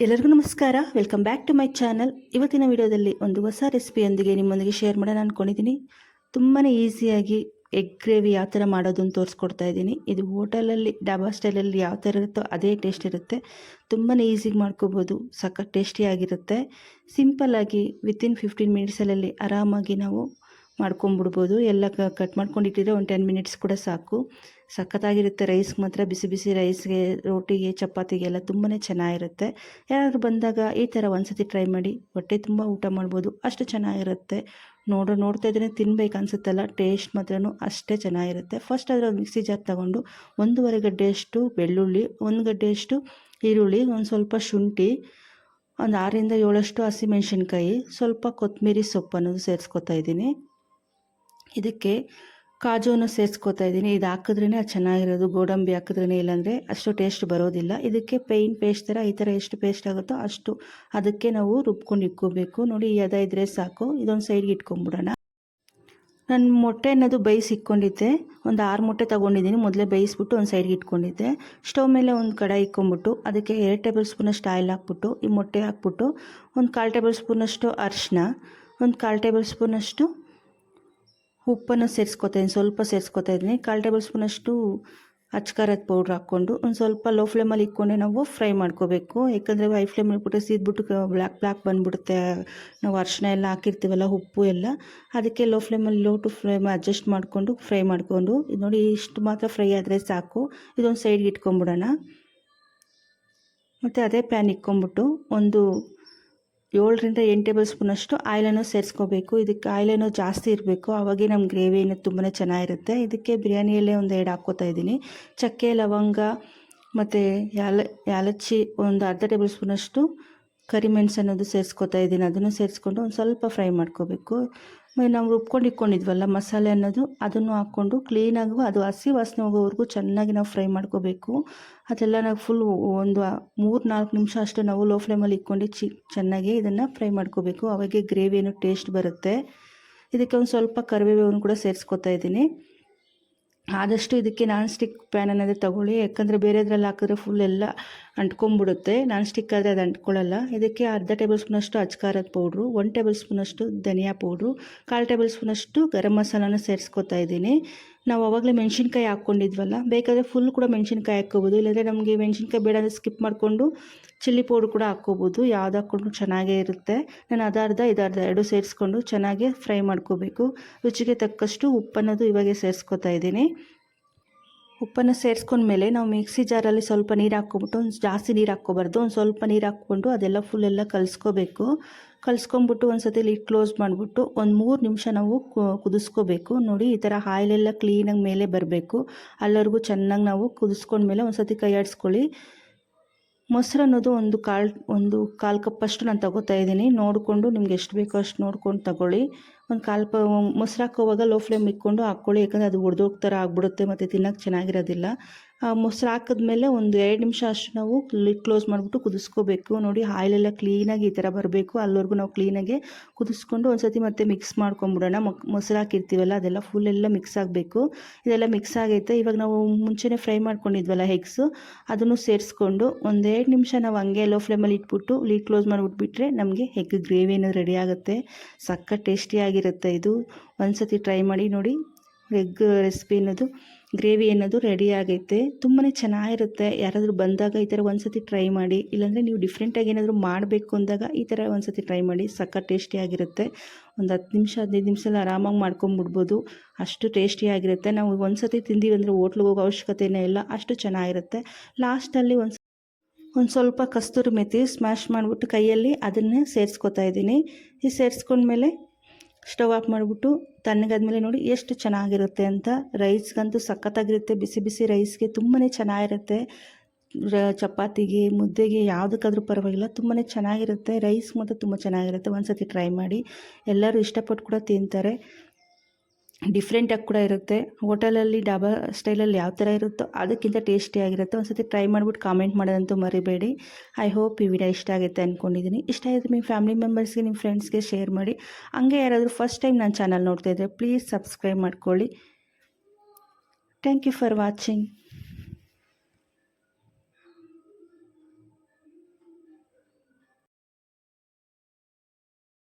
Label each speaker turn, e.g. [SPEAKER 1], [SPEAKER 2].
[SPEAKER 1] ಎಲ್ಲರಿಗೂ ನಮಸ್ಕಾರ. Welcome back to my channel ಇವತ್ತಿನ ವಿಡಿಯೋದಲ್ಲಿ ಒಂದು ಹೊಸ ರೆಸಿಪಿಯೊಂದಿಗೆ ನಿಮ್ಮೊಂದಿಗೆ ಶೇರ್ ಮಾಡೋಣ ಅಂದ್ಕೊಂಡಿದ್ದೀನಿ ತುಂಬಾ ಈಸಿಯಾಗಿ ಎಗ್ ಗ್ರೇವಿ ಯಾವ ಥರ ಮಾಡೋದು ಅಂತ ತೋರಿಸ್ಕೊಡ್ತಾ ಇದ್ದೀನಿ. ಇದು ಹೋಟೆಲಲ್ಲಿ ಡಾಬಾ ಸ್ಟೈಲಲ್ಲಿ ಯಾವ ಥರ ಇರುತ್ತೋ ಅದೇ ಟೇಸ್ಟ್ ಇರುತ್ತೆ. ತುಂಬಾ ಈಸಿಗೆ ಮಾಡ್ಕೋಬೋದು. ಸಖತ್ ಟೇಸ್ಟಿಯಾಗಿರುತ್ತೆ ಸಿಂಪಲ್ಲಾಗಿ ವಿತಿನ್ ಫಿಫ್ಟೀನ್ ಮಿನಿಟ್ಸಲ್ಲಿ ಆರಾಮಾಗಿ ನಾವು ಮಾಡ್ಕೊಂಬಿಡ್ಬೋದು ಎಲ್ಲ ಕಟ್ ಮಾಡ್ಕೊಂಡಿಟ್ಟಿದ್ರೆ ಒಂದು ಟೆನ್ ಮಿನಿಟ್ಸ್ ಕೂಡ ಸಾಕು. ಸಖತ್ತಾಗಿರುತ್ತೆ ರೈಸ್ಗೆ ಮಾತ್ರ. ಬಿಸಿ ಬಿಸಿ ರೈಸ್ಗೆ ರೋಟಿಗೆ ಚಪಾತಿಗೆಲ್ಲ ತುಂಬಾ ಚೆನ್ನಾಗಿರುತ್ತೆ. ಯಾರಾದರೂ ಬಂದಾಗ ಈ ಥರ ಒಂದ್ಸತಿ ಟ್ರೈ ಮಾಡಿ. ಹೊಟ್ಟೆ ತುಂಬ ಊಟ ಮಾಡ್ಬೋದು. ಅಷ್ಟು ಚೆನ್ನಾಗಿರುತ್ತೆ. ನೋಡೋ ನೋಡ್ತಾ ಇದ್ರೆ ತಿನ್ಬೇಕು ಅನ್ಸುತ್ತಲ್ಲ. ಟೇಸ್ಟ್ ಮಾತ್ರ ಅಷ್ಟೇ ಚೆನ್ನಾಗಿರುತ್ತೆ. ಫಸ್ಟ್ ಅದರ ಮಿಕ್ಸಿ ಜಾರ್ ತಗೊಂಡು ಒಂದೂವರೆ ಗಡ್ಡೆಯಷ್ಟು ಬೆಳ್ಳುಳ್ಳಿ, ಒಂದು ಗಡ್ಡೆಯಷ್ಟು ಈರುಳ್ಳಿ, ಒಂದು ಸ್ವಲ್ಪ ಶುಂಠಿ, ಒಂದು ಆರರಿಂದ ಏಳಷ್ಟು ಹಸಿಮೆಣ್ಸಿನ್ಕಾಯಿ, ಸ್ವಲ್ಪ ಕೊತ್ತಂಬರಿ ಸೊಪ್ಪನ್ನು ಸೇರಿಸ್ಕೊತಾ ಇದ್ದೀನಿ. ಇದಕ್ಕೆ ಕಾಜುವನ್ನು ಸೇರಿಸ್ಕೋತಾ ಇದ್ದೀನಿ. ಇದು ಹಾಕಿದ್ರೇ ಚೆನ್ನಾಗಿರೋದು. ಗೋಡಂಬಿ ಹಾಕಿದ್ರೇ ಇಲ್ಲಾಂದರೆ ಅಷ್ಟು ಟೇಸ್ಟ್ ಬರೋದಿಲ್ಲ. ಇದಕ್ಕೆ ಪೈನ್ ಪೇಸ್ಟ್ ಥರ ಈ ಥರ ಎಷ್ಟು ಪೇಸ್ಟ್ ಆಗುತ್ತೋ ಅಷ್ಟು ಅದಕ್ಕೆ ನಾವು ರುಬ್ಕೊಂಡು ಇಟ್ಕೋಬೇಕು. ನೋಡಿ ಅದ ಇದ್ದರೆ ಸಾಕು. ಇದೊಂದು ಸೈಡ್ಗೆ ಇಟ್ಕೊಂಡ್ಬಿಡೋಣ. ನಾನು ಮೊಟ್ಟೆ ಅನ್ನೋದು ಬೇಯಿಸಿ ಇಟ್ಕೊಂಡಿದ್ದೆ. ಒಂದು ಆರು ಮೊಟ್ಟೆ ತೊಗೊಂಡಿದ್ದೀನಿ. ಮೊದಲೇ ಬೇಯಿಸ್ಬಿಟ್ಟು ಒಂದು ಸೈಡ್ಗೆ ಇಟ್ಕೊಂಡಿದ್ದೆ. ಸ್ಟವ್ ಮೇಲೆ ಒಂದು ಕಡಾಯಿ ಇಕ್ಕೊಂಬಿಟ್ಟು ಅದಕ್ಕೆ ಎರಡು ಟೇಬಲ್ ಸ್ಪೂನಷ್ಟು ಆಯಿಲ್ ಹಾಕ್ಬಿಟ್ಟು, ಈ ಮೊಟ್ಟೆ ಹಾಕ್ಬಿಟ್ಟು ಒಂದು ಕಾಲು ಟೇಬಲ್ ಸ್ಪೂನಷ್ಟು ಅರಿಶಿನ ಒಂದು ಕಾಲು ಟೇಬಲ್ ಸ್ಪೂನಷ್ಟು ಉಪ್ಪನ್ನು ಸೇರಿಸ್ಕೊತಾ ಇದ್ದೀನಿ ಸ್ವಲ್ಪ ಸೇರಿಸ್ಕೊತಾ ಇದ್ದೀನಿ ಕಾಲು ಟೇಬಲ್ ಸ್ಪೂನಷ್ಟು ಅಚ್ಕಾರದ ಪೌಡ್ರ್ ಹಾಕ್ಕೊಂಡು, ಒಂದು ಸ್ವಲ್ಪ ಲೋ ಫ್ಲೇಮಲ್ಲಿ ಇಕ್ಕೊಂಡೆ ನಾವು ಫ್ರೈ ಮಾಡ್ಕೋಬೇಕು. ಯಾಕಂದರೆ ಹೈ ಫ್ಲೇಮಲ್ಲಿ ಇಟ್ಬಿಟ್ಟು ಸೀದ್ಬಿಟ್ಟು ಬ್ಲ್ಯಾಕ್ ಬ್ಲ್ಯಾಕ್ ಬಂದುಬಿಡುತ್ತೆ. ನಾವು ಅರಿಶಿನ ಎಲ್ಲ ಹಾಕಿರ್ತೀವಲ್ಲ, ಉಪ್ಪು ಎಲ್ಲ. ಅದಕ್ಕೆ ಲೋ ಫ್ಲೇಮಲ್ಲಿ, ಲೋ ಟು ಫ್ಲೇಮ್ ಅಡ್ಜಸ್ಟ್ ಮಾಡಿಕೊಂಡು ಫ್ರೈ ಮಾಡಿಕೊಂಡು, ಇದು ನೋಡಿ ಇಷ್ಟು ಮಾತ್ರ ಫ್ರೈ ಆದರೆ ಸಾಕು. ಇದೊಂದು ಸೈಡ್ಗೆ ಇಟ್ಕೊಂಬಿಡೋಣ ಮತ್ತು ಅದೇ ಪ್ಯಾನ್ ಇಕ್ಕೊಂಬಿಟ್ಟು ಒಂದು ಏಳರಿಂದ ಎಂಟು ಟೇಬಲ್ ಸ್ಪೂನಷ್ಟು ಆಯಿಲನ್ನು ಸೇರಿಸ್ಕೋಬೇಕು. ಇದಕ್ಕೆ ಆಯಿಲೇನೋ ಜಾಸ್ತಿ ಇರಬೇಕು. ಅವಾಗೆ ನಮ್ಮ ಗ್ರೇವಿ ತುಂಬಾ ಚೆನ್ನಾಗಿರುತ್ತೆ. ಇದಕ್ಕೆ ಬಿರಿಯಾನಿಯಲ್ಲೇ ಒಂದು ಎರಡು ಹಾಕ್ಕೋತಾ ಇದ್ದೀನಿ. ಚಕ್ಕೆ, ಲವಂಗ ಮತ್ತು ಯಾಲ ಯಾಲಚ್ಚಿ ಒಂದು ಅರ್ಧ ಟೇಬಲ್ ಸ್ಪೂನಷ್ಟು ಕರಿಮೆಣಸು ಅನ್ನೋದು ಸೇರಿಸ್ಕೊತಾ ಇದ್ದೀನಿ. ಅದನ್ನು ಸೇರಿಸ್ಕೊಂಡು ಒಂದು ಸ್ವಲ್ಪ ಫ್ರೈ ಮಾಡ್ಕೋಬೇಕು. ನಾವು ರುಬ್ಕೊಂಡು ಇಟ್ಕೊಂಡಿದ್ವಲ್ಲ ಮಸಾಲೆ ಅನ್ನೋದು, ಅದನ್ನು ಹಾಕ್ಕೊಂಡು ಕ್ಲೀನಾಗಿ ಅದು ಹಸಿ ವಾಸನೆ ಹೋಗೋವರೆಗೂ ಚೆನ್ನಾಗಿ ನಾವು ಫ್ರೈ ಮಾಡ್ಕೋಬೇಕು. ಅದೆಲ್ಲ ನಾವು ಫುಲ್ ಒಂದು ಮೂರು ನಾಲ್ಕು ನಿಮಿಷ ಅಷ್ಟು ನಾವು ಲೋ ಫ್ಲೇಮಲ್ಲಿ ಇಟ್ಕೊಂಡು ಚಿ, ಚೆನ್ನಾಗಿ ಇದನ್ನು ಫ್ರೈ ಮಾಡ್ಕೋಬೇಕು. ಅವಾಗೆ ಗ್ರೇವಿ ಏನು ಟೇಸ್ಟ್ ಬರುತ್ತೆ. ಇದಕ್ಕೆ ಒಂದು ಸ್ವಲ್ಪ ಕರಿಬೇವನ್ನು ಕೂಡ ಸೇರಿಸ್ಕೊತಾ ಇದ್ದೀನಿ. ಆದಷ್ಟು ಇದಕ್ಕೆ ನಾನ್ ಸ್ಟಿಕ್ ಪ್ಯಾನ್ ಅನ್ನೋದೇ ತಗೊಳ್ಳಿ, ಯಾಕಂದರೆ ಬೇರೆದ್ರಲ್ಲಿ ಹಾಕಿದ್ರೆ ಫುಲ್ ಎಲ್ಲ ಅಂಟ್ಕೊಂಬಿಡುತ್ತೆ ನಾನ್ ಸ್ಟಿಕ್ ಆದರೆ ಅದು ಅಂಟ್ಕೊಳ್ಳಲ್ಲ. ಇದಕ್ಕೆ ಅರ್ಧ ಟೇಬಲ್ ಸ್ಪೂನಷ್ಟು ಅಚ್ಕಾರದ ಪೌಡ್ರು ಒನ್ ಟೇಬಲ್ ಸ್ಪೂನಷ್ಟು ಧನಿಯಾ ಪೌಡ್ರು ಕಾಲು ಟೇಬಲ್ ಸ್ಪೂನಷ್ಟು ಗರಂ ಮಸಾಲಾನ ಸೇರಿಸ್ಕೊತಾ ಇದ್ದೀನಿ. ನಾವು ಅವಾಗಲೇ ಮೆಣಸಿನ್ಕಾಯಿ ಹಾಕ್ಕೊಂಡಿದ್ವಲ್ಲ, ಬೇಕಾದರೆ ಫುಲ್ ಕೂಡ ಮೆಣಸಿನ್ಕಾಯಿ ಹಾಕ್ಕೋಬೋದು. ಇಲ್ಲಾಂದರೆ ನಮಗೆ ಮೆಣಸಿನ್ಕಾಯಿ ಬೇಡ ಅಂದರೆ ಸ್ಕಿಪ್ ಮಾಡಿಕೊಂಡು ಚಿಲ್ಲಿ ಪೌಡ್ರ್ ಕೂಡ ಹಾಕ್ಕೋಬೋದು. ಯಾವ್ದು ಹಾಕ್ಕೊಂಡು ಚೆನ್ನಾಗೇ ಇರುತ್ತೆ. ನಾನು ಅದಾರ್ಧ ಇದಾರ್ಧ ಎರಡು ಸೇರಿಸ್ಕೊಂಡು ಚೆನ್ನಾಗಿ ಫ್ರೈ ಮಾಡ್ಕೋಬೇಕು. ರುಚಿಗೆ ತಕ್ಕಷ್ಟು ಉಪ್ಪನ್ನೋದು ಇವಾಗೆ ಸೇರಿಸ್ಕೊತಾ ಇದ್ದೀನಿ. ಉಪ್ಪನ್ನು ಸೇರಿಸ್ಕೊಂಡ್ಮೇಲೆ ನಾವು ಮಿಕ್ಸಿ ಜಾರಲ್ಲಿ ಸ್ವಲ್ಪ ನೀರು ಹಾಕ್ಕೊಬಿಟ್ಟು, ಒಂದು ಜಾಸ್ತಿ ನೀರು ಹಾಕ್ಕೋಬಾರ್ದು. ಒಂದು ಸ್ವಲ್ಪ ನೀರು ಹಾಕ್ಕೊಂಡು ಅದೆಲ್ಲ ಫುಲ್ಲೆಲ್ಲ ಕಲಿಸ್ಕೋಬೇಕು. ಕಲಿಸ್ಕೊಂಬಿಟ್ಟು ಒಂದು ಸತಿ ಲೀಟ್ ಕ್ಲೋಸ್ ಮಾಡಿಬಿಟ್ಟು ಒಂದು ಮೂರು ನಿಮಿಷ ನಾವು ಕುದಿಸ್ಕೋಬೇಕು. ನೋಡಿ, ಈ ಥರ ಆಯಿಲೆಲ್ಲ ಕ್ಲೀನಾಗಿ ಮೇಲೆ ಬರಬೇಕು. ಅಲ್ಲವರೆಗೂ ಚೆನ್ನಾಗಿ ನಾವು ಕುದಿಸ್ಕೊಂಡ್ಮೇಲೆ ಒಂದು ಸತಿ ಕೈ ಆಡಿಸ್ಕೊಳ್ಳಿ ಮೊಸರು ಅನ್ನೋದು ಒಂದು ಕಾಲು ಒಂದು ಕಾಲು ಕಪ್ಪಷ್ಟು ನಾನು ತಗೋತಾ ಇದ್ದೀನಿ. ನೋಡಿಕೊಂಡು ನಿಮ್ಗೆ ಎಷ್ಟು ಬೇಕೋ ಅಷ್ಟು ನೋಡ್ಕೊಂಡು ತಗೊಳ್ಳಿ. ಒಂದು ಕಾಲು ಪ, ಮೊಸರು ಹಾಕೋವಾಗ ಲೋ ಫ್ಲೇಮ್ ಇಟ್ಕೊಂಡು ಹಾಕ್ಕೊಳ್ಳಿ. ಯಾಕಂದರೆ ಅದು ಒಡೆದೋಗ್ತಾರೆ ಆಗ್ಬಿಡುತ್ತೆ ಮತ್ತು ತಿನ್ನೋಕ್ಕೆ ಚೆನ್ನಾಗಿರೋದಿಲ್ಲ. ಮೊಸರು ಹಾಕಿದ್ಮೇಲೆ ಒಂದು ಎರಡು ನಿಮಿಷ ಅಷ್ಟು ನಾವು ಕ್ಲೋಸ್ ಮಾಡಿಬಿಟ್ಟು ಕುದಿಸ್ಕೋಬೇಕು. ನೋಡಿ ಆಯಿಲೆಲ್ಲ ಕ್ಲೀನಾಗಿ ಈ ಥರ ಬರಬೇಕು. ಅಲ್ಲಿವರೆಗೂ ನಾವು ಕ್ಲೀನಾಗಿ ಕುದಿಸ್ಕೊಂಡು ಒಂದು ಸತಿ ಮತ್ತೆ ಮಿಕ್ಸ್ ಮಾಡ್ಕೊಂಬಿಡೋಣ. ಮೊಸರು ಹಾಕಿರ್ತೀವಲ್ಲ, ಅದೆಲ್ಲ ಫುಲ್ ಎಲ್ಲ ಮಿಕ್ಸ್ ಆಗಬೇಕು. ಇದೆಲ್ಲ ಮಿಕ್ಸ್ ಆಗೈತೆ. ಇವಾಗ ನಾವು ಮುಂಚೆನೇ ಫ್ರೈ ಮಾಡ್ಕೊಂಡಿದ್ವಲ್ಲ ಹೆಗ್ಸು ಅದನ್ನು ಸೇರಿಸ್ಕೊಂಡು ಒಂದೆರಡು ನಿಮಿಷ ನಾವು ಹಂಗೆ ಲೋ ಫ್ಲೇಮಲ್ಲಿ ಇಟ್ಬಿಟ್ಟು ಲೀಡ್ ಕ್ಲೋಸ್ ಮಾಡಿಬಿಟ್ಬಿಟ್ರೆ ನಮಗೆ ಗ್ರೇವಿ ಅನ್ನೋದು ರೆಡಿ ಆಗುತ್ತೆ. ಸಕ್ಕ ಟೇಸ್ಟಿಯಾಗಿರುತ್ತೆ ಇದು. ಒಂದು ಸತಿ ಟ್ರೈ ಮಾಡಿ ನೋಡಿ ಎಗ್ ರೆಸಿಪಿ ಅನ್ನೋದು. ಗ್ರೇವಿ ಅನ್ನೋದು ರೆಡಿ ಆಗೈತೆ ತುಂಬಾ ಚೆನ್ನಾಗಿರುತ್ತೆ. ಯಾರಾದರೂ ಬಂದಾಗ ಈ ಥರ ಒಂದು ಸತಿ ಟ್ರೈ ಮಾಡಿ, ಇಲ್ಲಾಂದರೆ ನೀವು ಡಿಫ್ರೆಂಟಾಗಿ ಏನಾದರೂ ಮಾಡಬೇಕು ಅಂದಾಗ ಈ ಥರ ಒಂದು ಸತಿ ಟ್ರೈ ಮಾಡಿ ಸಕ್ಕ ಟೇಸ್ಟಿಯಾಗಿರುತ್ತೆ ಒಂದು ಹತ್ತು ನಿಮಿಷ, ಹದಿನೈದು ನಿಮಿಷದಲ್ಲಿ ಆರಾಮಾಗಿ ಮಾಡ್ಕೊಂಬಿಡ್ಬೋದು. ಅಷ್ಟು ಟೇಸ್ಟಿಯಾಗಿರುತ್ತೆ ನಾವು ಒಂದು ಸತಿ ತಿಂದೀವಿ ಅಂದರೆ ಹೋಟ್ಲಿಗೆ ಹೋಗೋ ಅವಶ್ಯಕತೆಯೇ ಇಲ್ಲ, ಅಷ್ಟು ಚೆನ್ನಾಗಿರುತ್ತೆ. ಲಾಸ್ಟಲ್ಲಿ ಒಂದು ಒಂದು ಸ್ವಲ್ಪ ಕಸ್ತೂರಿ ಮೆಥಿ ಸ್ಮ್ಯಾಶ್ ಮಾಡಿಬಿಟ್ಟು ಕೈಯಲ್ಲಿ ಅದನ್ನೇ ಸೇರಿಸ್ಕೊತಾ ಇದ್ದೀನಿ. ಈ ಸೇರಿಸ್ಕೊಂಡ್ಮೇಲೆ ಸ್ಟವ್ ಆಫ್ ಮಾಡಿಬಿಟ್ಟು ತಣ್ಣಗಾದ್ಮೇಲೆ ನೋಡಿ ಎಷ್ಟು ಚೆನ್ನಾಗಿರುತ್ತೆ ಅಂತ. ರೈಸ್ಗಂತೂ ಸಖತ್ತಾಗಿರುತ್ತೆ. ಬಿಸಿ ಬಿಸಿ ರೈಸ್ಗೆ ತುಂಬಾ ಚೆನ್ನಾಗಿರುತ್ತೆ. ಚಪಾತಿಗೆ, ಮುದ್ದೆಗೆ ಯಾವುದಕ್ಕಾದ್ರೂ ಪರವಾಗಿಲ್ಲ ತುಂಬಾ ಚೆನ್ನಾಗಿರುತ್ತೆ. ರೈಸ್ ಮಾತ್ರ ತುಂಬ ಚೆನ್ನಾಗಿರುತ್ತೆ. ಒಂದು ಸತಿ ಟ್ರೈ ಮಾಡಿ. ಎಲ್ಲರೂ ಇಷ್ಟಪಟ್ಟು ಕೂಡ ತಿಂತಾರೆ. ಡಿಫ್ರೆಂಟಾಗಿ ಕೂಡ ಇರುತ್ತೆ. ಹೋಟೆಲಲ್ಲಿ ಡಾಬಾ ಸ್ಟೈಲಲ್ಲಿ ಯಾವ ಥರ ಇರುತ್ತೋ ಅದಕ್ಕಿಂತ ಟೇಸ್ಟಿಯಾಗಿರುತ್ತೆ ಒಂದು ಸತಿ ಟ್ರೈ ಮಾಡಿಬಿಟ್ಟು ಕಾಮೆಂಟ್ ಮಾಡೋದಂತೂ ಮರಿಬೇಡಿ. ಐ ಹೋಪ್ ಈ ವಿಡಿಯೋ ಇಷ್ಟ ಆಗುತ್ತೆ ಅಂದ್ಕೊಂಡಿದ್ದೀನಿ ಇಷ್ಟ ಆಯಿತು ನಿಮ್ಮ ಫ್ಯಾಮಿಲಿ ಮೆಂಬರ್ಸ್ಗೆ ನಿಮ್ಮ ಫ್ರೆಂಡ್ಸ್ಗೆ ಶೇರ್ ಮಾಡಿ. ಹಂಗೆ ಯಾರಾದರೂ ಫಸ್ಟ್ ಟೈಮ್ ನನ್ನ ಚಾನಲ್ ನೋಡ್ತಾ ಇದ್ದರೆ ಪ್ಲೀಸ್ ಸಬ್ಸ್ಕ್ರೈಬ್ ಮಾಡ್ಕೊಳ್ಳಿ. Thank you for watching